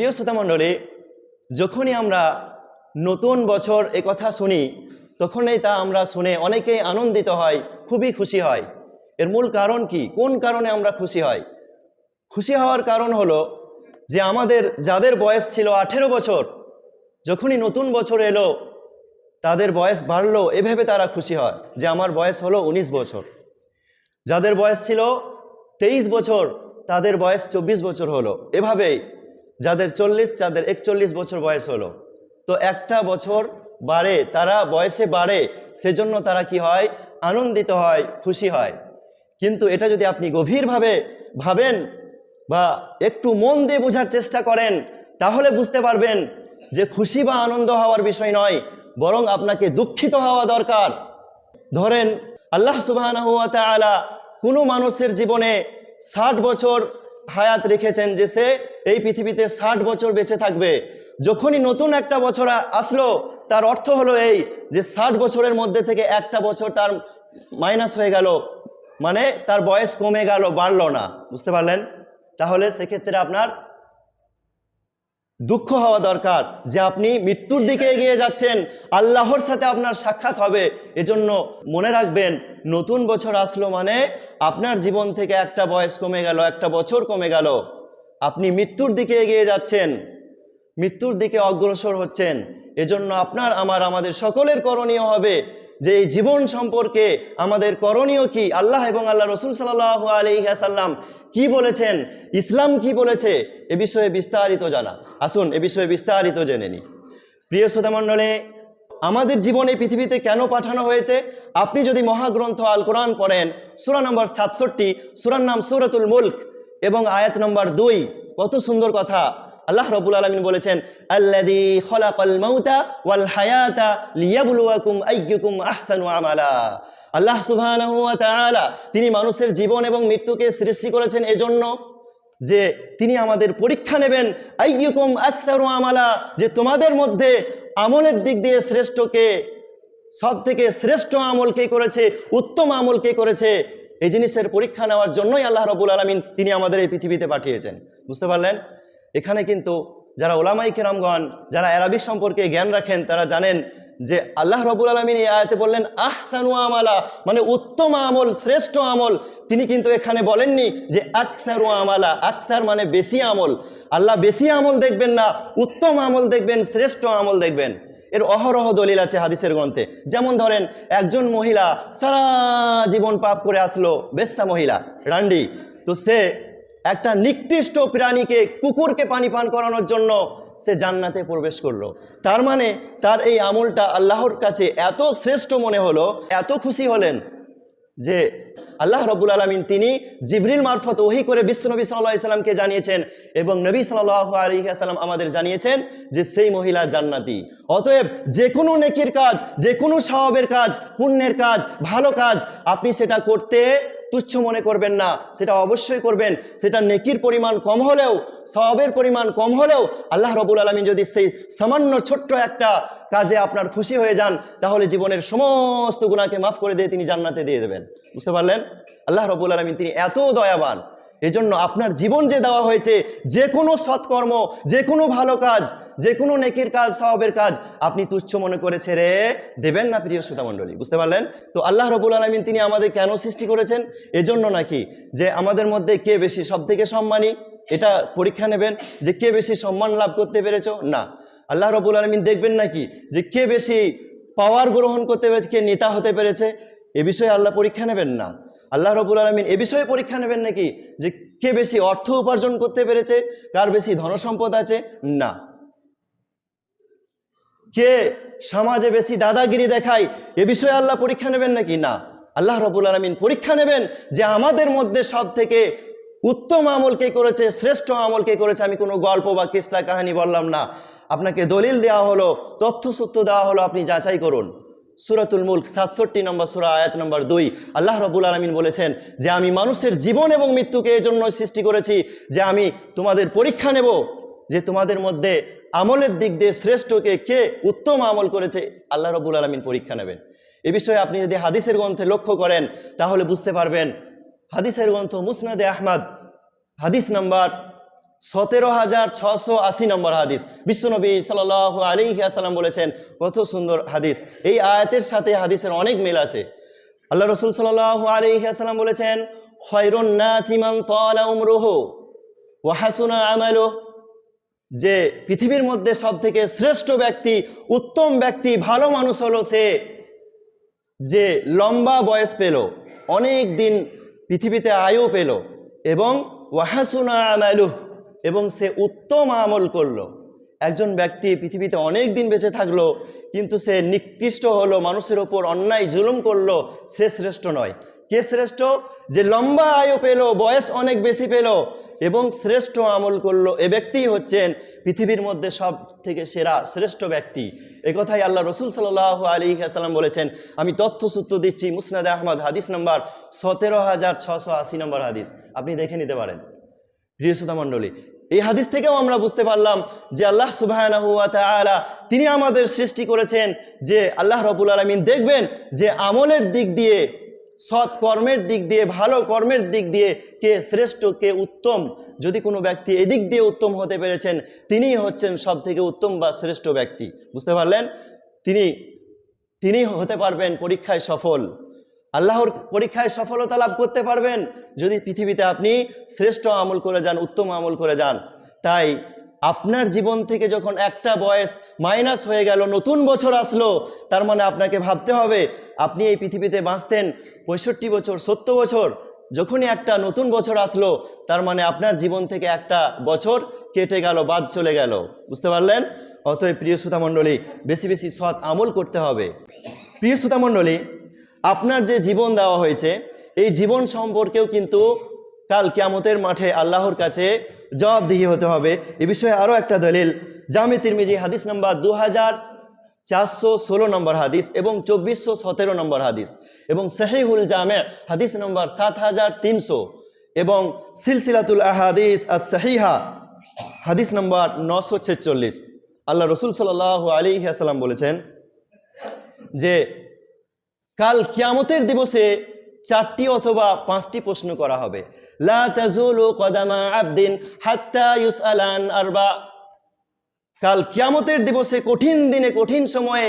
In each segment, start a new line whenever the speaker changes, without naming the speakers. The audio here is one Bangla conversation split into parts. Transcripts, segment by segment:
প্রিয় শ্রোতামণ্ডলী যখনই আমরা নতুন বছর এ কথা শুনি, তখনই তা আমরা শুনে অনেকেই আনন্দিত হয়, খুবই খুশি হয়। এর মূল কারণ কি? কোন কারণে আমরা খুশি হয়? খুশি হওয়ার কারণ হলো যে আমাদের, যাদের বয়স ছিল আঠেরো বছর, যখনই নতুন বছর এলো, তাদের বয়স বাড়লো, এভাবে তারা খুশি হয় যে আমার বয়স হলো ১৯ বছর। যাদের বয়স ছিল তেইশ বছর, তাদের বয়স চব্বিশ বছর হলো। এভাবেই যাদের চল্লিশ, যাদের একচল্লিশ বছর বয়স হলো। তো একটা বছর বাড়ে, তারা বয়সে বাড়ে, সেজন্য তারা কি হয়? আনন্দিত হয়, খুশি হয়। কিন্তু এটা যদি আপনি গভীরভাবে ভাবেন বা একটু মন দিয়ে বোঝার চেষ্টা করেন, তাহলে বুঝতে পারবেন যে খুশি বা আনন্দ হওয়ার বিষয় নয়, বরং আপনাকে দুঃখিত হওয়া দরকার। ধরেন, আল্লাহ সুবাহ কোনো মানুষের জীবনে ষাট বছর হায়াত রেখেছেন যে সে এই পৃথিবীতে ষাট বছর বেঁচে থাকবে। যখনই নতুন একটা বছর আসলো, তার অর্থ হলো এই যে ষাট বছরের মধ্যে থেকে একটা বছর তার মাইনাস হয়ে গেল। মানে তার বয়স কমে গেল, বাড়ল না। বুঝতে পারলেন? তাহলে সেক্ষেত্রে আপনার দুঃখ হওয়া দরকার যে আপনি মৃত্যুর দিকে এগিয়ে যাচ্ছেন। আল্লাহর সাথে আপনার সাক্ষাৎ হবে। এজন্য মনে রাখবেন, নতুন বছর আসলো মানে আপনার জীবন থেকে একটা বয়স কমে গেল, একটা বছর কমে গেল। আপনি মৃত্যুর দিকে এগিয়ে যাচ্ছেন। মৃত্যুর দিকে অগ্রসর হচ্ছেন। এজন্য আপনার, আমার, আমাদের সকলের করণীয় হবে। যে এই জীবন সম্পর্কে আমাদের করণীয় কি? আল্লাহ এবং আল্লাহ রসুল সাল্লাহ আলিহাসাল্লাম কি বলেছেন? ইসলাম কি বলেছে? এ বিষয়ে বিস্তারিত জানা। আসুন, এ বিষয়ে বিস্তারিত জেনে নিই। প্রিয় শ্রোতামণ্ডলে, আমাদের জীবনে পৃথিবীতে কেন পাঠানো হয়েছে? আপনি যদি মহাগ্রন্থ আল কোরআন পড়েন, সুরা নম্বর সাতষট্টি, সুরার নাম সুরাতুল মুল্ক এবং আয়াত নম্বর দুই, কত সুন্দর কথা। আল্লাহ রবুল আলমিন বলেছেন আল্লাদি আহসানু আমালা। আল্লাহ তাআলা, তিনি মানুষের জীবন এবং মৃত্যুকে সৃষ্টি করেছেন এজন্য যে তিনি আমাদের পরীক্ষা নেবেন, আইয়ুকুম আকসারু আমালা, যে তোমাদের মধ্যে আমলের দিক দিয়ে শ্রেষ্ঠকে সব থেকে শ্রেষ্ঠ আমল কে করেছে, উত্তম আমল কে করেছে এই জিনিসের পরীক্ষা নেওয়ার জন্যই আল্লাহ রবুল আলমিন তিনি আমাদের এই পৃথিবীতে পাঠিয়েছেন। বুঝতে পারলেন? এখানে কিন্তু যারা ওলামাই কেরামগণ, যারা অ্যারাবিক সম্পর্কে জ্ঞান রাখেন, তারা জানেন যে আল্লাহ রবুল আলমিন এই আয়াতে বললেন আহ আহসানু আমালা মানে উত্তম আমল, শ্রেষ্ঠ আমল। তিনি কিন্তু এখানে বলেননি যে আকসারু আমালা, আকসার মানে বেশি আমল। আল্লাহ বেশি আমল দেখবেন না, উত্তম আমল দেখবেন, শ্রেষ্ঠ আমল দেখবেন। এর অহরহ দলিল আছে হাদিসের গ্রন্থে। যেমন ধরেন, একজন মহিলা সারা জীবন পাপ করে আসলো, বেশ্যা মহিলা, রান্ডি। তো সে একটা নিকৃষ্ট প্রাণীকে, কুকুরকে পানি পান করানোর জন্য সে জান্নাতে প্রবেশ করল। তার মানে তার এই আমলটা আল্লাহর কাছে এত শ্রেষ্ঠ মনে হলো, এত খুশি হলেন যে আল্লাহ রবুল আলমিন তিনি জিবরিল মারফত ওহি করে বিশ্বনবী সাল্লাহ ইসলামকে জানিয়েছেন এবং নবী সাল্লাহ সাল্লাম আমাদের জানিয়েছেন যে সেই মহিলা জান্নাতি। অতএব যে কোনো নেকির কাজ যে কোনো স্বভাবের কাজ, পুণ্যের কাজ, ভালো কাজ, আপনি সেটা করতে তুচ্ছ মনে করবেন না, সেটা অবশ্যই করবেন। সেটা নেকির পরিমাণ কম হলেও সবের পরিমাণ কম হলেও আল্লাহ রবুল আলমী যদি সেই সামান্য ছোট্ট একটা কাজে আপনার খুশি হয়ে যান, তাহলে জীবনের সমস্ত গুণাকে মাফ করে দিয়ে তিনি জান্নাতে দিয়ে দেবেন। বুঝতে পারলেন? আল্লাহ রবুল আলমিন তিনি এত দয়াবান। এজন্য আপনার জীবন যে দেওয়া হয়েছে, যে কোনো সৎকর্ম, যে কোনো ভালো কাজ, যে কোনো নেকির কাজ, স্বভাবের কাজ, আপনি তুচ্ছ মনে করে ছেড়ে দেবেন না, প্রিয় শ্রোতামণ্ডলী বুঝতে পারলেন? তো আল্লাহ রবুল আলমিন তিনি আমাদের কেন সৃষ্টি করেছেন? এজন্য নাকি যে আমাদের মধ্যে কে বেশি সব থেকে সম্মানী? এটা পরীক্ষা নেবেন, যে কে বেশি সম্মান লাভ করতে পেরেছ? না। আল্লাহ রবুল আলমিন দেখবেন নাকি যে কে বেশি পাওয়ার গ্রহণ করতে পেরেছে, কে নেতা হতে পেরেছে? এ বিষয়ে আল্লাহ পরীক্ষা নেবেন না। আল্লাহ রবুল আলমিন এ বিষয়ে পরীক্ষা নেবেন নাকি? যে কে বেশি অর্থ উপার্জন করতে পেরেছে, কার বেশি ধনসম্পদ আছে? না। কে সমাজে বেশি দাদাগিরি দেখায়, এ বিষয়ে আল্লাহ পরীক্ষা নেবেন নাকি? না। আল্লাহ রবুল আলমিন পরীক্ষা নেবেন যে আমাদের মধ্যে সব থেকে উত্তম আমল কে করেছে, শ্রেষ্ঠ আমল কে করেছে, আমি কোনো গল্প বা কিস্সা কাহিনী বললাম না। আপনাকে দলিল দেওয়া হলো, তথ্যসূত্র দেওয়া হলো, আপনি যাচাই করুন। সুরাতুল মুল্ক, সাতষট্টি নম্বর সুরা, আয়াত নম্বর দুই। আল্লাহ রবুল আলমিন বলেছেন যে আমি মানুষের জীবন এবং মৃত্যুকে এই জন্য সৃষ্টি করেছি, যে আমি তোমাদের পরীক্ষা নেব যে তোমাদের মধ্যে আমলের দিক দিয়ে শ্রেষ্ঠকে কে উত্তম আমল করেছে, আল্লাহ রবুল আলমিন পরীক্ষা নেবেন। এ বিষয়ে আপনি যদি হাদিসের গ্রন্থে লক্ষ্য করেন, তাহলে বুঝতে পারবেন, হাদিসের গ্রন্থ মুসনাদে আহমদ, হাদিস নাম্বার সতেরো হাজার ছশো আশি নম্বর হাদিস। বিশ্বনবী সাল আলী আসালাম বলেছেন, কত সুন্দর হাদিস। এই আয়াতের সাথে হাদিসের অনেক মিল আছে। আল্লাহ রসুল সাল আলী আসালাম বলেছেন যে পৃথিবীর মধ্যে সব থেকে শ্রেষ্ঠ ব্যক্তি, উত্তম ব্যক্তি, ভালো মানুষ হলো সে যে লম্বা বয়স পেল, অনেক দিন পৃথিবীতে আয়ু পেল এবং ওয়াহাসুনা আমালু এবং সে উত্তম আমল করল। একজন ব্যক্তি পৃথিবীতে অনেক দিন বেঁচে থাকল, কিন্তু সে নিকৃষ্ট হলো, মানুষের ওপর অন্যায় জুলুম করল, সে শ্রেষ্ঠ নয়। কে শ্রেষ্ঠ? যে লম্বা আয়ু পেল, বয়স অনেক বেশি পেল, এবং শ্রেষ্ঠ আমল করল এ ব্যক্তিই হচ্ছেন পৃথিবীর মধ্যে সব থেকে সেরা, শ্রেষ্ঠ ব্যক্তি। এ কথাই আল্লাহ রসুল সাল্লাহ আলী আসালাম বলেছেন। আমি তথ্যসূত্র দিচ্ছি, মুসনাদ আহমদ, হাদিস নম্বর সতেরো হাজার ছশো আশি নম্বর হাদিস। আপনি দেখে নিতে পারেন। প্রিয় মণ্ডলী, এই হাদিস থেকেও আমরা বুঝতে পারলাম যে আল্লাহ সুবাহ তিনি আমাদের সৃষ্টি করেছেন যে আল্লাহ রবুল আলমিন দেখবেন যে আমলের দিক দিয়ে, সৎ কর্মের দিক দিয়ে, ভালো কর্মের দিক দিয়ে কে শ্রেষ্ঠ, কে উত্তম, যদি কোনো ব্যক্তি এদিক দিয়ে উত্তম হতে পেরেছেন তিনিই হচ্ছেন সব থেকে উত্তম বা শ্রেষ্ঠ ব্যক্তি। বুঝতে পারলেন? তিনি তিনি হতে পারবেন পরীক্ষায় সফল। আল্লাহর পরীক্ষায় সফলতা লাভ করতে পারবেন। যদি পৃথিবীতে আপনি শ্রেষ্ঠ আমল করে যান, উত্তম আমল করে যান, তাই আপনার জীবন থেকে যখন একটা বয়স মাইনাস হয়ে গেল, নতুন বছর আসলো, তার মানে আপনাকে ভাবতে হবে, আপনি এই পৃথিবীতে বাঁচতেন পঁয়ষট্টি বছর, সত্তর বছর, যখনই একটা নতুন বছর আসলো, তার মানে আপনার জীবন থেকে একটা বছর কেটে গেল, বাদ চলে গেল। বুঝতে পারলেন? অতএব প্রিয় শ্রোতামণ্ডলী বেশি বেশি সৎ আমল করতে হবে। প্রিয় শ্রোতামণ্ডলী আপনার যে জীবন দেওয়া হয়েছে, এই জীবন সম্পর্কেও কিন্তু কাল কিয়ামতের মাঠে আল্লাহর কাছে জবাবদিহি হতে হবে। এ বিষয়ে আরও একটা দলিল, জামে তিরমিজি হাদিস নাম্বার দু হাজার চারশো ষোলো নম্বর হাদিস এবং চব্বিশশো সতেরো নম্বর হাদিস এবং সাহিহুল জামে হাদিস নম্বর সাত হাজার তিনশো এবং সিলসিলাতুল আহাদিস আর সাহিহা হাদিস নম্বর নশো ছেচল্লিশ। আল্লাহ রসুল সাল আলী আসালাম বলেছেন যে কাল কিয়ামতের দিবসে চারটি অথবা পাঁচটি প্রশ্ন করা হবে। কদামা আবদিন আরবা। কাল কিয়ামতের দিবসে কঠিন দিনে কঠিন সময়ে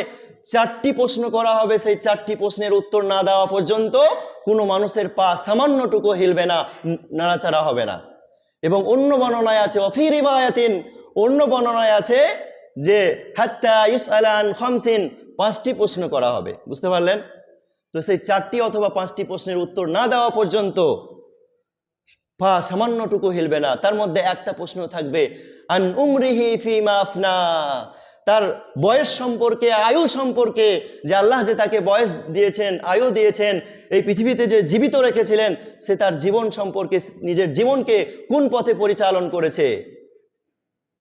চারটি প্রশ্ন করা হবে। সেই চারটি প্রশ্নের উত্তর না দেওয়া পর্যন্ত কোনো মানুষের পা সামান্যটুকু হিলবে না, নাড়াচাড়া হবে না। এবং অন্য বর্ণনায় আছে অফির ইবায়াতিন অন্য বর্ণনায় আছে যে হাত্তা ইউস আলান খামসিন, পাঁচটি প্রশ্ন করা হবে। বুঝতে পারলেন? তো সেই চারটি অথবা পাঁচটি প্রশ্নের উত্তর না দেওয়া পর্যন্ত পা সামান্যটুকু হিলবে না। তার মধ্যে একটা প্রশ্ন থাকবে, আন উমরিহি ফি মাফনা তার বয়স সম্পর্কে, আয়ু সম্পর্কে, যে আল্লাহ যে তাকে বয়স দিয়েছেন, আয়ু দিয়েছেন, এই পৃথিবীতে যে জীবিত রেখেছিলেন, সে তার জীবন সম্পর্কে, নিজের জীবনকে কোন পথে পরিচালন করেছে?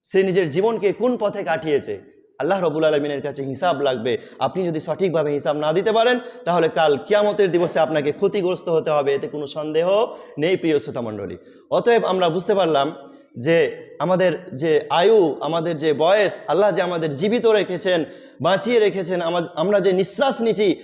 সে নিজের জীবনকে কোন পথে কাটিয়েছে? আল্লাহ রবুল আলমিনের কাছে হিসাব লাগবে। আপনি যদি সঠিকভাবে হিসাব না দিতে পারেন, তাহলে কাল কিয়ামতের দিবসে আপনাকে ক্ষতিগ্রস্ত হতে হবে, এতে কোনো সন্দেহ নেই, প্রিয় শ্রোতামণ্ডলী অতএব আমরা বুঝতে পারলাম যে আমাদের যে আয়ু, আমাদের যে বয়স, আল্লাহ যে আমাদের জীবিত রেখেছেন, বাঁচিয়ে রেখেছেন, আমা- আমরা যে নিঃশ্বাস নিচ্ছি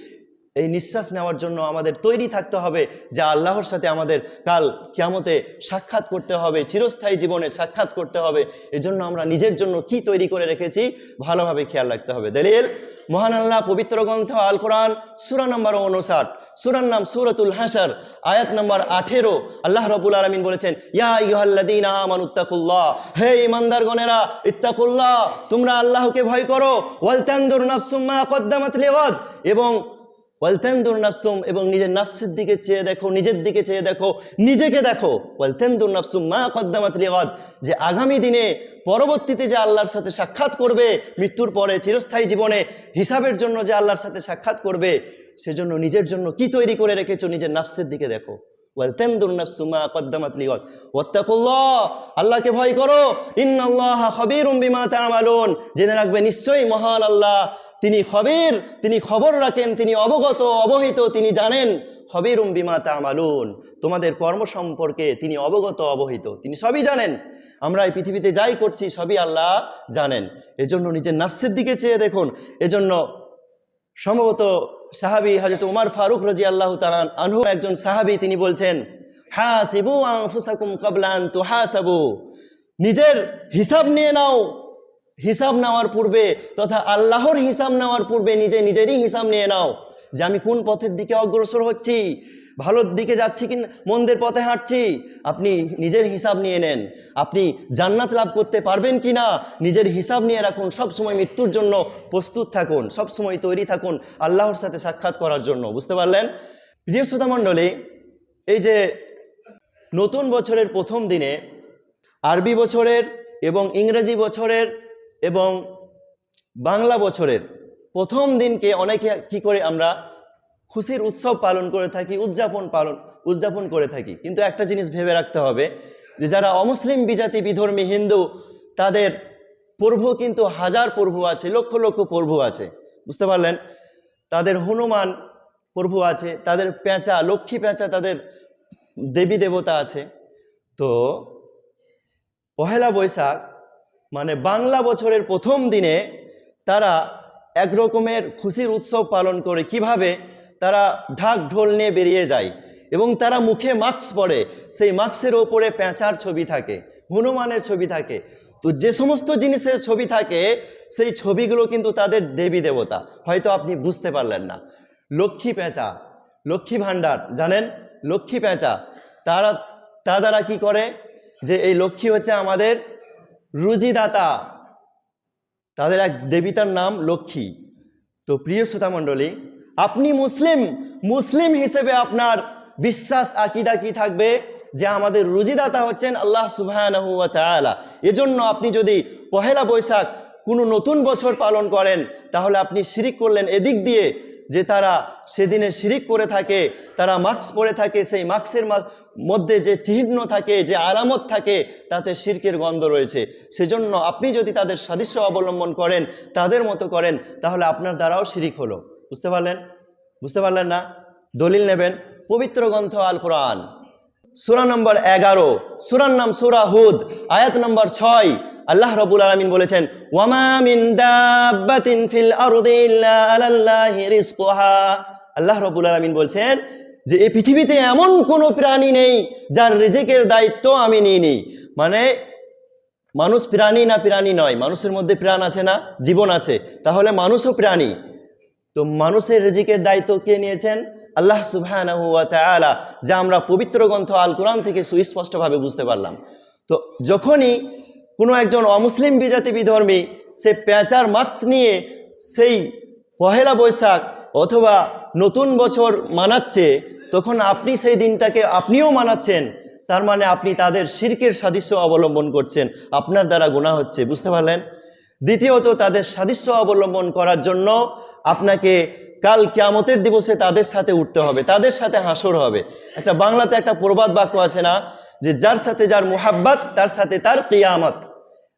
এই নিঃশ্বাস নেওয়ার জন্য আমাদের তৈরি থাকতে হবে, যে আল্লাহর সাথে আমাদের কাল কিয়ামতে সাক্ষাৎ করতে হবে, চিরস্থায়ী জীবনে সাক্ষাৎ করতে হবে। এজন্য আমরা নিজের জন্য কি তৈরি করে রেখেছি, ভালোভাবে খেয়াল রাখতে হবে। দলিল, মহান আল্লাহ পবিত্র গ্রন্থ আল কোরআন সুরা নম্বর উনষাট সুরার নাম সুরতুল হাসার আয়াত নম্বর আঠেরো। আল্লাহ রবুল আলমিন বলেছেন, ইয়া ইহাল্লাদিন আমানুত্তাকুল্লাহ হে ইমানদার ইমানদারগণেরা ইত্তাকুল্লাহ, তোমরা আল্লাহকে ভয় করো। ওয়ালতান্দুর নাফসুম্মা কদ্দামাত লিওয়াদ। এবং ওয়ালতেন্দুর নাফসুম, এবং নিজের নাফসের দিকে চেয়ে দেখো, নিজের দিকে চেয়ে দেখো, নিজেকে দেখো। ওয়ালতেন্দুর নাফসুম মা কদ্দামাত যে আগামী দিনে পরবর্তীতে যে আল্লাহর সাথে সাক্ষাৎ করবে, মৃত্যুর পরে চিরস্থায়ী জীবনে হিসাবের জন্য যে আল্লাহর সাথে সাক্ষাৎ করবে, সেজন্য নিজের জন্য কি তৈরি করে রেখেছো? নিজের নাফসের দিকে দেখো। ওয়ালতেন্দুর নাফসু মা কদ্দামাত লিগাদ, ওয়াত্তাকুল্লাহ, আল্লাহকে ভয় করো, ইন্নাল্লাহ খবীরুম বিমা তা'মালুন। জেনে রাখবে নিশ্চয়ই মহান আল্লাহ তিনি খবীর, তিনি খবর রাখেন, তিনি অবগত, অবহিত, তিনি জানেন। খবীরুম বিমা তা'মালুন। তোমাদের কর্ম সম্পর্কে তিনি অবগত, অবহিত। তিনি সবই জানেন। আমরা এই পৃথিবীতে যাই করছি, সবই আল্লাহ জানেন। এজন্য নিজের নাফসের দিকে চেয়ে দেখুন। এজন্য সম্ভবত সাহাবি হাজরত উমার ফারুক রাজি আল্লাহ তালান আনহু একজন সাহাবি, তিনি বলছেন হা সিবু আংফুসাকুম কাবলান তো হা সাবু নিজের হিসাব নিয়ে নাও। হিসাব নেওয়ার পূর্বে তথা আল্লাহর হিসাব নেওয়ার পূর্বে নিজে নিজেরই হিসাব নিয়ে নাও যে আমি কোন পথের দিকে অগ্রসর হচ্ছি, ভালোর দিকে যাচ্ছি কি মন্দের পথে হাঁটছি। আপনি নিজের হিসাব নিয়ে নেন। আপনি জান্নাত লাভ করতে পারবেন কি না নিজের হিসাব নিয়ে রাখুন। সব সময় মৃত্যুর জন্য প্রস্তুত থাকুন। সব সময় তৈরি থাকুন আল্লাহর সাথে সাক্ষাৎ করার জন্য। বুঝতে পারলেন? প্রিয় শ্রোতা মণ্ডলী, এই যে নতুন বছরের প্রথম দিনে আরবি বছরের এবং ইংরেজি বছরের এবং বাংলা বছরের প্রথম দিনকে অনেকে কি করে আমরা খুশির উৎসব পালন করে থাকি, উদযাপন পালন, উদযাপন করে থাকি। কিন্তু একটা জিনিস ভেবে রাখতে হবে যে যারা অমুসলিম বিজাতি, বিধর্মী, হিন্দু, তাদের প্রভু কিন্তু হাজার প্রভু আছে, লক্ষ লক্ষ প্রভু আছে। বুঝতে পারলেন? তাদের হনুমান প্রভু আছে, তাদের পেঁচা, লক্ষ্মী পেঁচা তাদের দেবী দেবতা আছে। তো পহেলা বৈশাখ মানে বাংলা বছরের প্রথম দিনে তারা এক রকমের খুশির উৎসব পালন করে। কীভাবে? তারা ঢাক ঢোল নিয়ে বেরিয়ে যায় এবং তারা মুখে মাস্ক পরে। সেই মাস্কের ওপরে পেঁচার ছবি থাকে, হনুমানের ছবি থাকে। তো যে সমস্ত জিনিসের ছবি থাকে, সেই ছবিগুলো কিন্তু তাদের দেবী দেবতা। হয়তো আপনি বুঝতে পারলেন না। লক্ষ্মী পেঁচা, লক্ষ্মী ভাণ্ডার, জানেন? লক্ষ্মী পেঁচা, তারা, তা দ্বারা কি করে? যে এই লক্ষ্মী হচ্ছে আমাদের রুজিদাতা। তাদের এক দেবীতার নাম লক্ষ্মী। তো প্রিয় শ্রোতা মণ্ডলী, আপনি মুসলিম মুসলিম হিসেবে আপনার বিশ্বাস আকিদা কি থাকবে? যে আমাদের রুজিদাতা হচ্ছেন আল্লাহ তাআলা। এজন্য আপনি যদি পহেলা বৈশাখ কোনো নতুন বছর পালন করেন, তাহলে আপনি শিরিক করলেন। এদিক দিয়ে যে তারা সেদিনে শিরিক করে থাকে, তারা মাস্ক পরে থাকে, সেই মাস্কের মধ্যে যে চিহ্ন থাকে, যে আলামত থাকে, তাতে শিরকের গন্ধ রয়েছে। সেজন্য আপনি যদি তাদের সাদৃশ্য অবলম্বন করেন, তাদের মতো করেন, তাহলে আপনার দ্বারাও শিরিক হলো। বুঝতে পারলেন? বুঝতে পারলেন না? দলিল নেবেন, পবিত্র গ্রন্থ আল কোরআন সুরা নম্বর এগারো। সুরার নাম সুরা হুদ। আয়াত নম্বর ছয়। আল্লাহ রবুল আলমিন বলেছেন আল্লাহ রবুল আলমিন বলছেন যে, এই পৃথিবীতে এমন কোনো প্রাণী নেই যার রিজিকের দায়িত্ব আমি নিইনি। মানে মানুষ প্রাণী না প্রাণী নয়, মানুষের মধ্যে প্রাণ আছে না, জীবন আছে। তাহলে মানুষও প্রাণী। তো মানুষের রিজিকের দায়িত্ব কে নিয়েছেন? আল্লাহ সুবহানাহু যা আমরা পবিত্র গ্রন্থ আল কোরআন থেকে সুস্পষ্টভাবে বুঝতে পারলাম। তো যখনই কোনো একজন অমুসলিম বিজাতি বিধর্মী সে পেঁচার মাস্ক নিয়ে সেই পহেলা বৈশাখ অথবা নতুন বছর মানাচ্ছে, তখন আপনি সেই দিনটাকে আপনিও মানাচ্ছেন। তার মানে আপনি তাদের শিরকের সাদৃশ্য অবলম্বন করছেন। আপনার দ্বারা গুণা হচ্ছে, বুঝতে পারলেন? দ্বিতীয়ত, তাদের সাদৃশ্য অবলম্বন করার জন্য আপনাকে কাল কিয়ামতের দিবসে তাদের সাথে উঠতে হবে, তাদের সাথে হাসর হবে। একটা বাংলাতে একটা প্রবাদ বাক্য আছে না, যে যার সাথে যার মোহাব্বাত, তার সাথে তার কিয়ামত।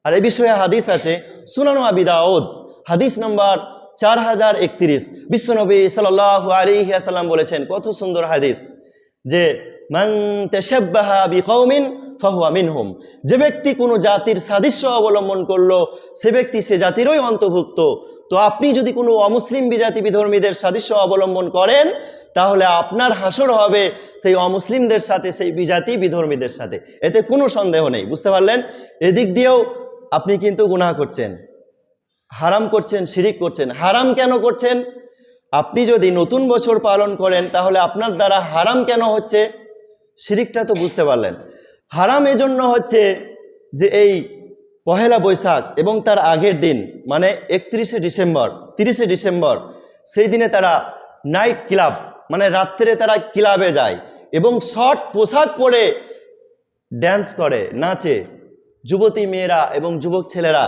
আর এ বিষয়ে হাদিস আছে, সুনানো আবিদাউদ হাদিস নম্বর চার হাজার একত্রিশ। বিশ্বনবী সাল আলিহাসাল্লাম বলেছেন, কত সুন্দর হাদিস, যে মান মিনহুম। যে ব্যক্তি কোনো জাতির সাদৃশ্য অবলম্বন করল, সে ব্যক্তি সে জাতিরই অন্তর্ভুক্ত। তো আপনি যদি কোনো অমুসলিম বিজাতি বিধর্মীদের সাদৃশ্য অবলম্বন করেন, তাহলে আপনার হাসর হবে সেই অমুসলিমদের সাথে, সেই বিজাতি বিধর্মীদের সাথে। এতে কোনো সন্দেহ নেই, বুঝতে পারলেন? এদিক দিয়েও আপনি কিন্তু গুনাহ করছেন। হারাম করছেন, শিরিক করছেন। হারাম কেন করছেন? আপনি যদি নতুন বছর পালন করেন, তাহলে আপনার দ্বারা হারাম কেন হচ্ছে? শিরিকটা তো বুঝতে পারলেন। হারাম এজন্য হচ্ছে যে এই পহেলা বৈশাখ এবং তার আগের দিন মানে একত্রিশে ডিসেম্বর, তিরিশে ডিসেম্বর, সেই দিনে তারা নাইট ক্লাব মানে রাত্রে তারা ক্লাবে যায় এবং শর্ট পোশাক পরে ড্যান্স করে, নাচে। যুবতী মেয়েরা এবং যুবক ছেলেরা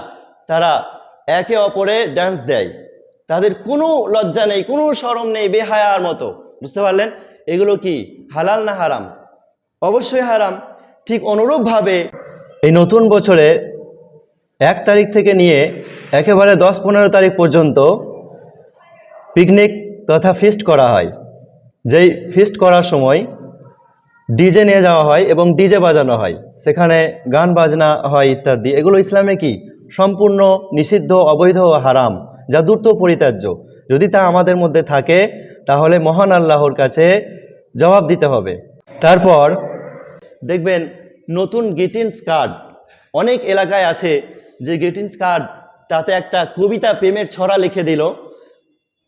তারা একে অপরে ড্যান্স দেয়। তাদের কোনো লজ্জা নেই, কোনো শরম নেই, বেহায়ার মতো, বুঝতে পারলেন? এগুলো কি হালাল না হারাম? অবশ্যই হারাম। ঠিক অনুরূপভাবে এই নতুন বছরে এক তারিখ থেকে নিয়ে একেবারে দশ পনেরো তারিখ পর্যন্ত পিকনিক তথা ফিস্ট করা হয়। যেই ফিস্ট করার সময় ডিজে নিয়ে যাওয়া হয় এবং ডিজে বাজানো হয়। সেখানে গান বাজনা হয় ইত্যাদি। এগুলো ইসলামে কি? সম্পূর্ণ, নিষিদ্ধ, অবৈধ ও হারাম, যা দ্রুত পরিত্যাজ্য। যদি তা আমাদের মধ্যে থাকে, তাহলে মহান আল্লাহর কাছে জবাব দিতে হবে। তারপর দেখবেন নতুন গ্রিটিংস কার্ড অনেক এলাকায় আছে যে গ্রিটিংস কার্ড তাতে একটা কবিতা প্রেমের ছড়া লিখে দিল,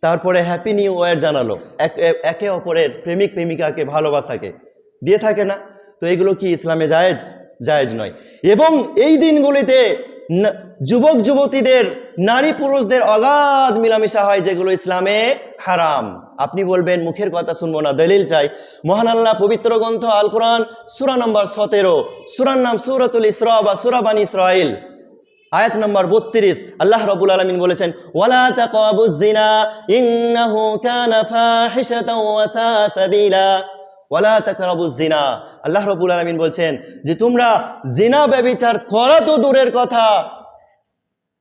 তারপরে হ্যাপি নিউ ইয়ার জানালো এক অপরের প্রেমিক প্রেমিকাকে ভালোবাসাকে। দিয়ে থাকে না? তো এগুলো কি ইসলামে জায়েজ? জায়েজ নয়। এবং এই দিনগুলিতে যুবক যুবতীদের, নারী পুরুষদের অগাধ মিলামিশা হয় যেগুলো ইসলামে হারাম। আপনি বলবেন, মুখের কথা শুনব না, দলিল চাই। মহান আল্লাহ পবিত্র গ্রন্থ আল কোরআন, সুরা নম্বর সতেরো। সুরার নাম সুরাতুল ইসরা বা সুরাবানি ইসরাইল আয়াত নম্বর বত্রিশ। আল্লাহ রবুল আলমিন বলেছেন, ওয়ালা তাকাবুজ জিনা, ইন্নাহু কানা ফাহিশাতাও ওয়া সাবিলা। ওয়ালা তাকরাবুজ জিনা আল্লাহ রবুল আলমিন বলছেন যে তোমরা জিনা ব্যবিচার করা তো দূরের কথা,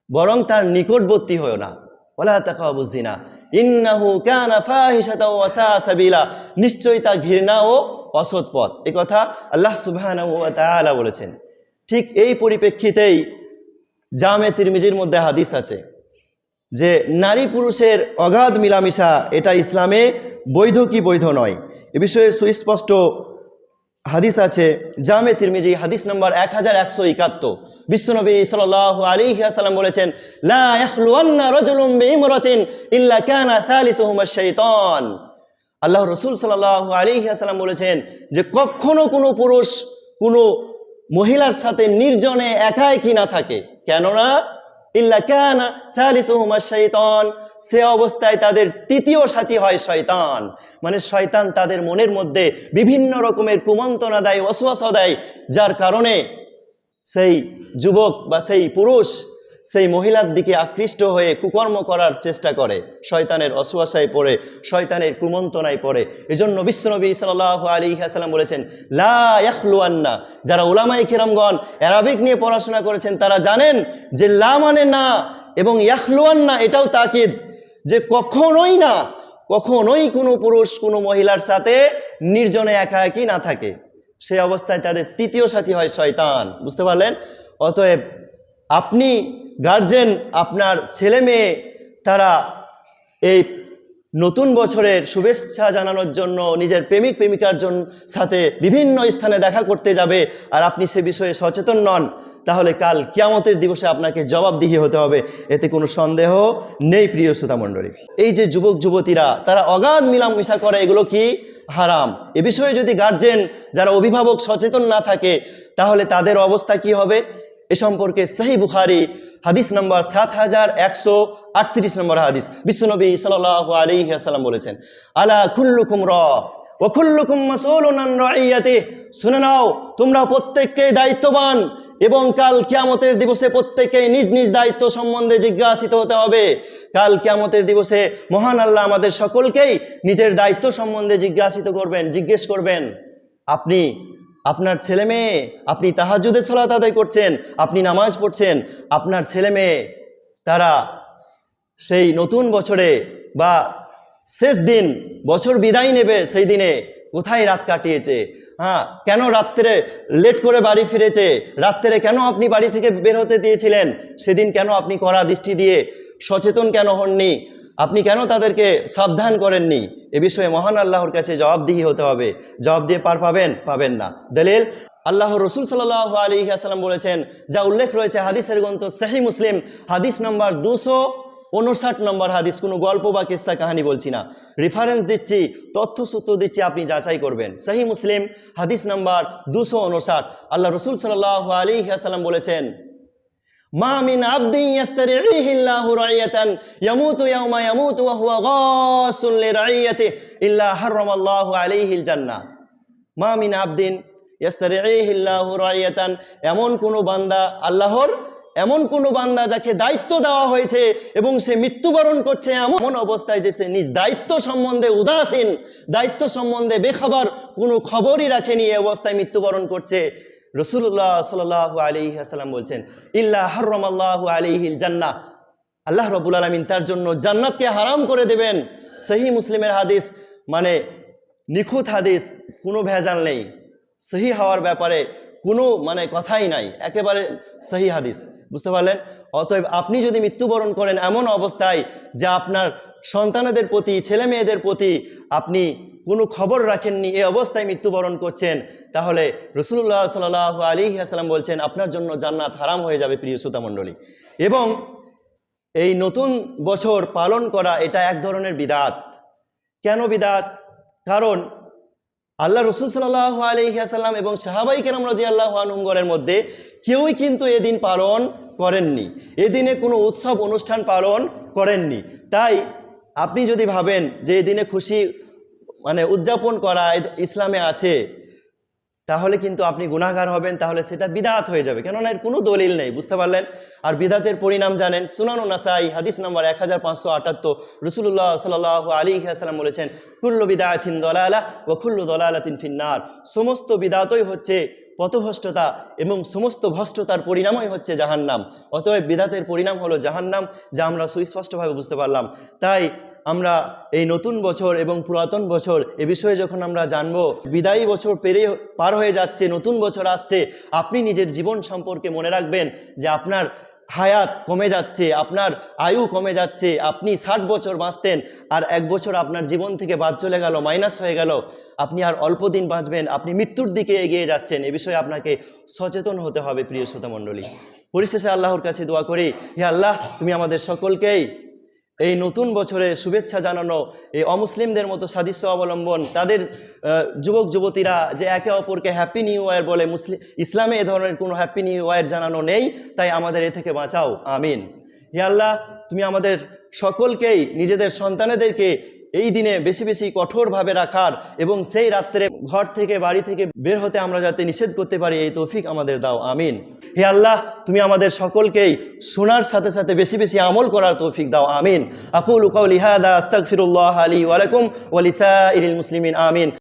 বরং তার নিকটবর্তী হয়েও না। ওলা তাকাবুজ জিনা ইন্নাহু কানা ফাহিশাতাও ওয়া সাবিলা। নিশ্চয়ই তা ঘৃণা ও অসৎ পথ। এই কথা আল্লাহ সুবহানাহু ওয়া তাআলা বলেছেন। ঠিক এই পরিপ্রেক্ষিতেই জামে তিরমিজির মধ্যে হাদিস আছে যে নারী পুরুষের অগাধ মিলামিশা, এটা ইসলামে বৈধ কি বৈধ নয়। এ বিষয়ে সুস্পষ্ট হাদিস আছে। জামে তিরমিজি, হাদিস নম্বর এক হাজার একশো একাত্তর। বিশ্বনবী সাল আলী সাল্লাম বলেছেন কানা আল্লাহ রসুল সাল্লাহ আলী বলেছেন যে, কখনো কোনো পুরুষ কোনো মহিলার সাথে নির্জনে একাই কি না থাকে? কেননা ইল্লা কানা সালিসুহুমা শাইতান। সে অবস্থায় তাদের তৃতীয় সাথী হয় শয়তান। মানে শয়তান তাদের মনের মধ্যে বিভিন্ন রকমের কুমন্ত্রণা দেয় অসুয়াশা দেয়, যার কারণে সেই যুবক বা সেই পুরুষ সেই মহিলার দিকে আকৃষ্ট হয়ে কুকর্ম করার চেষ্টা করে, শয়তানের অসুয়াশায় পড়ে, শয়তানের কুমন্ত্রণায় পড়ে। এজন্য বিশ্বনবী সাল্লাহ আলী হাসালাম বলেছেন, লা ইয়াখলুয়ান্না যারা ওলামাই কিরমগণ অ্যারাবিক নিয়ে পড়াশোনা করেছেন, তারা জানেন যে লা মানে না এবং ইয়াখলুয়ান্না এটাও তাকিদ যে কখনোই না, কখনোই কোনো পুরুষ কোনো মহিলার সাথে নির্জনে একা একই না থাকে। সেই অবস্থায় তাদের তৃতীয় সাথী হয় শয়তান। বুঝতে পারলেন? অতএব আপনি গার্জেন আপনার ছেলে মেয়ে তারা এই নতুন বছরের শুভেচ্ছা জানানোর জন্য, নিজের প্রেমিক প্রেমিকার জন, সাথে বিভিন্ন স্থানে দেখা করতে যাবে। আর আপনি সে বিষয়ে সচেতন নন, তাহলে কাল কিয়ামতের দিবসে আপনাকে জবাবদিহি হতে হবে। এতে কোনো সন্দেহ নেই, প্রিয় শ্রোতামণ্ডলী এই যে যুবক, যুবতীরা, তারা অগাধ মিলামিশা করে, এগুলো কি? হারাম। এ বিষয়ে যদি গার্জেন যারা অভিভাবক সচেতন না থাকে, তাহলে তাদের অবস্থা কি হবে? এ সম্পর্কে সাহি বুখারি, হাদিস নম্বর সাত হাজার একশো আটত্রিশ নম্বর হাদিস। বিশ্বনবী সাল আলী সাল্লাম বলেছেন, আলা খুল্লুকুম র ও খুল্লুকুম রাইয়াতে শুনে নাও, তোমরা প্রত্যেককেই দায়িত্ববান এবং কাল কিয়ামতের দিবসে প্রত্যেকেই নিজ নিজ দায়িত্ব সম্বন্ধে জিজ্ঞাসিত হতে হবে। কাল কিয়ামতের দিবসে মহান আল্লাহ আমাদের সকলকেই নিজের দায়িত্ব সম্বন্ধে জিজ্ঞাসিত করবেন, জিজ্ঞেস করবেন, আপনি আপনার ছেলে মেয়ে, আপনি তাহাজুদে সলাত আদায় করছেন, আপনি নামাজ পড়ছেন, আপনার ছেলে মেয়ে, তারা সেই নতুন বছরে বা শেষ দিন, বছর বিদায় নেবে সেই দিনে কোথায় রাত কাটিয়েছে? হ্যাঁ কেন রাত্রে লেট করে বাড়ি ফিরেছে? রাত্রে কেন আপনি বাড়ি থেকে বের হতে দিয়েছিলেন? সেদিন কেন আপনি কড়া দৃষ্টি দিয়ে সচেতন কেন হননি? আপনি কেন তাদেরকে সাবধান করেননি? এ বিষয়ে মহান আল্লাহর কাছে জবাবদিহি হতে হবে। জবাব দিয়ে পার পাবেন পাবেন না। দলিল আল্লাহ রসুল সাল্লাহ আলী আসালাম বলেছেন, যা উল্লেখ রয়েছে হাদিসের গ্রন্থ সাহি মুসলিম, হাদিস নম্বর দুশো উনষাট নম্বর হাদিস। কোনো গল্প বা কিস্সা কাহানি বলছি না। রেফারেন্স দিচ্ছি তথ্যসূত্র দিচ্ছি, আপনি যাচাই করবেন। সাহি মুসলিম, হাদিস নম্বর দুশো উনষাট। আল্লাহ রসুল সাল্লাহ আলী আসালাম বলেছেন মা মিন আবদিন ইয়াস্তারিহি আল্লাহু রাইয়াতান, ইয়ামুতু ইয়াওমা ইয়ামুতু ওয়া হুয়া গাসুন লিরাইয়াতিহি ইল্লা হারামাল্লাহু আলাইহিল জান্নাহ। মা মিন আবদিন ইয়াস্তারিহি আল্লাহু রাইয়াতান, এমন কোন বান্দা আল্লাহর, এমন কোন বান্দা যাকে দায়িত্ব দেওয়া হয়েছে এবং সে মৃত্যুবরণ করছে এমন অবস্থায় যে সে নিজ দায়িত্ব সম্বন্ধে উদাসীন, দায়িত্ব সম্বন্ধে বেখবর কোনো খবরই রাখেনি এই অবস্থায় মৃত্যুবরণ করছে। রসুল্লাহ সাল আলী আসালাম বলছেন, ইল্লা হরম আল্লাহ আলিহিল জান্না আল্লাহ রবুল আলমিন তার জন্য জান্নাতকে হারাম করে দেবেন। সহি মুসলিমের হাদিস মানে নিখুঁত হাদিস, কোনো ভেজাল নেই। সহি হওয়ার ব্যাপারে কোনো মানে কথাই নাই। একেবারে সহি হাদিস। বুঝতে পারলেন? অতএব আপনি যদি মৃত্যুবরণ করেন এমন অবস্থায় যে আপনার সন্তানদের প্রতি ছেলে মেয়েদের প্রতি আপনি কোনো খবর রাখেননি এই অবস্থায় মৃত্যুবরণ করছেন। তাহলে রসুল্লাহ সাল আলী আসালাম বলছেন, আপনার জন্য জান্নাত হারাম হয়ে যাবে, প্রিয় শ্রোতামণ্ডলী এবং এই নতুন বছর পালন করা, এটা এক ধরনের বিদাত। কেন বিদাত? কারণ আল্লাহ রসুল সাল্লাহ আলহিহাসাল্লাম এবং সাহাবাই কেরাম রাজি আল্লাহ আনুঙ্গরের মধ্যে কেউই কিন্তু এদিন পালন করেননি। এদিনে কোনো উৎসব অনুষ্ঠান পালন করেননি। তাই আপনি যদি ভাবেন যে এদিনে খুশি মানে উদযাপন করা ইসলামে আছে, তাহলে কিন্তু আপনি গুণাগার হবেন, তাহলে সেটা বিদাত হয়ে যাবে। কেননা এর কোনো দলিল নেই, বুঝতে পারলেন? আর বিদাতের পরিণাম জানেন, সুনানু নাসাই, হাদিস নাম্বার এক হাজার পাঁচশো আটাত্তর রসুল্লাহ সাল আলী হাসালাম বলেছেন, কুল্লু বিদায়াতিন দলালা ও খুল্লু দলালাতিন ফিন্নার। সমস্ত বিদাতই হচ্ছে পথভ্রষ্টতা এবং সমস্ত ভ্রষ্টতার পরিণামই হচ্ছে জাহান্নাম। অতএব বিদাতের পরিণাম হলো জাহান্নাম, যা আমরা সুস্পষ্টভাবে বুঝতে পারলাম। তাই আমরা এই নতুন বছর এবং পুরাতন বছর এ বিষয়ে যখন আমরা জানব, বিদায়ী বছর পেরে পার হয়ে যাচ্ছে, নতুন বছর আসছে, আপনি নিজের জীবন সম্পর্কে মনে রাখবেন যে আপনার হায়াত কমে যাচ্ছে, আপনার আয়ু কমে যাচ্ছে, আপনি ষাট বছর বাঁচতেন আর এক বছর আপনার জীবন থেকে বাদ চলে গেল মাইনাস হয়ে গেল, আপনি আর অল্প দিন বাঁচবেন, আপনি মৃত্যুর দিকে এগিয়ে যাচ্ছেন, এ বিষয়ে আপনাকে সচেতন হতে হবে প্রিয় শ্রোতামণ্ডলী। পরিশেষে আল্লাহর কাছে দোয়া করি, হে আল্লাহ, তুমি আমাদের সকলকেই এই নতুন বছরে শুভেচ্ছা জানানো এই অমুসলিমদের মতো সাদৃশ্য অবলম্বন, তাদের যুবক, যুবতীরা যে একে অপরকে হ্যাপি নিউ ইয়ার বলে মুসলিম ইসলামে এ ধরনের কোনো হ্যাপি নিউ ইয়ার জানানো নেই, তাই আমাদের এ থেকে বাঁচাও, আমিন। হে আল্লাহ, তুমি আমাদের সকলকেই, নিজেদের সন্তানেদেরকে এই দিনে বেশি বেশি কঠোরভাবে রাখার এবং সেই রাত্রে ঘর থেকে, বাড়ি থেকে বের হতে আমরা যাতে নিষেধ করতে পারি, এই তৌফিক আমাদের দাও, আমিন। হে আল্লাহ, তুমি আমাদের সকলকেই শোনার সাথে সাথে বেশি বেশি আমল করার তৌফিক দাও, আমিন। আকুল উকাউল ইহাদা আস্তাগফিরুল্লাহ আলী ওয়ালাইকুম ওয়ালিসা ইরিল মুসলিমিন, আমিন।